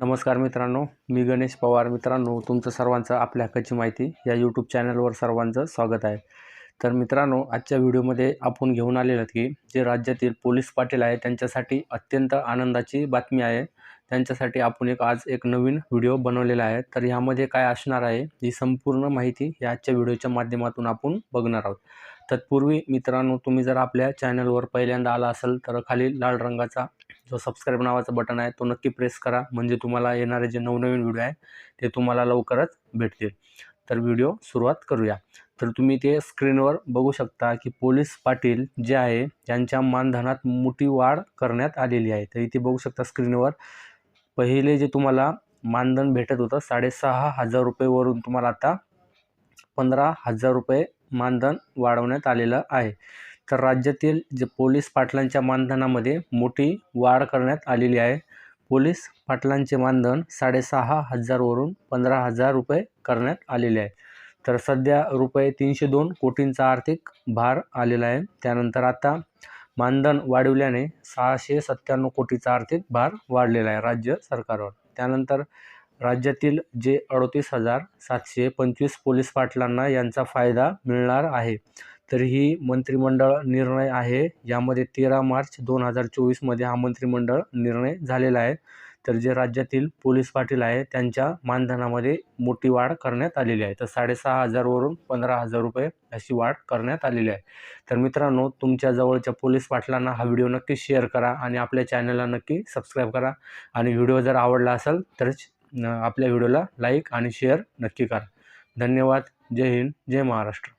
नमस्कार मित्रांनो मी गणेश पवार. मित्रांनो तुमचं सर्वांचं आपल्या हक्काची माहिती या यूट्यूब चॅनलवर सर्वांचं स्वागत आहे. तर मित्रांनो आजच्या व्हिडिओमध्ये आपण घेऊन आलेलो की जे राज्यातील पोलीस पाटील आहे त्यांच्यासाठी अत्यंत आनंदाची बातमी आहे. त्यांच्यासाठी आपण एक आज एक नवीन व्हिडिओ बनवलेला आहे. तर ह्यामध्ये काय असणार आहे ही संपूर्ण माहिती या आजच्या व्हिडिओच्या माध्यमातून आपण बघणार आहोत. तत्पूर्वी मित्रांनो तुम्ही जर आपल्या चॅनलवर पहिल्यांदा आला असेल तर खाली लाल रंगाचा जो सबस्क्राईब नावाचा बटन आहे तो नक्की प्रेस करा. म्हणजे तुम्हाला येणारे जे नवनवीन व्हिडिओ आहे ते तुम्हाला लवकरच भेटतील. तर व्हिडिओ सुरुवात करूया. तर तुम्ही ते स्क्रीनवर बघू शकता की पोलीस पाटील जे आहे त्यांच्या मानधनात मोठी वाढ करण्यात आलेली आहे. तर इथे बघू शकता स्क्रीनवर पहिले जे तुम्हाला मानधन भेटत होतं साडेसहा हजार रुपयेवरून तुम्हाला आता पंधरा हजार रुपये मानधन वाढवण्यात आलेलं आहे. तर राज्यातील जे पोलीस पाटलांच्या मानधनामध्ये मोठी वाढ करण्यात आलेली आहे. पोलीस पाटलांचे मानधन साडेसहा हजारवरून पंधरा हजार रुपये करण्यात आलेले आहे. तर सध्या रुपये तीनशे दोन कोटींचा आर्थिक भार आलेला आहे. त्यानंतर आता मानधन वाढवल्याने सहाशे सत्त्याण्णव कोटीचा आर्थिक भार वाढलेला आहे राज्य सरकारवर. त्यानंतर राज्यातील जे अडतीस हजार सातशे पंचवीस पोलीस पाटलांना यांचा फायदा मिळणार आहे. तर ही मंत्रिमंडळ निर्णय आहे. यामध्ये तेरा मार्च दोन हजार चोवीसमध्ये हा मंत्रिमंडळ निर्णय झालेला आहे. तर जे राज्यातील पोलीस पाटील आहे त्यांच्या मानधनामध्ये मोठी वाढ करण्यात आलेली आहे. तर साडेसहा हजारवरून पंधरा हजार रुपये अशी वाढ करण्यात आलेली आहे. तर मित्रांनो तुमच्या जवळच्या पोलीस पाटलांना हा व्हिडिओ नक्की शेअर करा आणि आपल्या चॅनलला नक्की सबस्क्राईब करा. आणि व्हिडिओ जर आवडला असेल तरच आपल्या व्हिडिओला लाईक आणि शेअर नक्की करा. धन्यवाद. जय हिंद. जय महाराष्ट्र.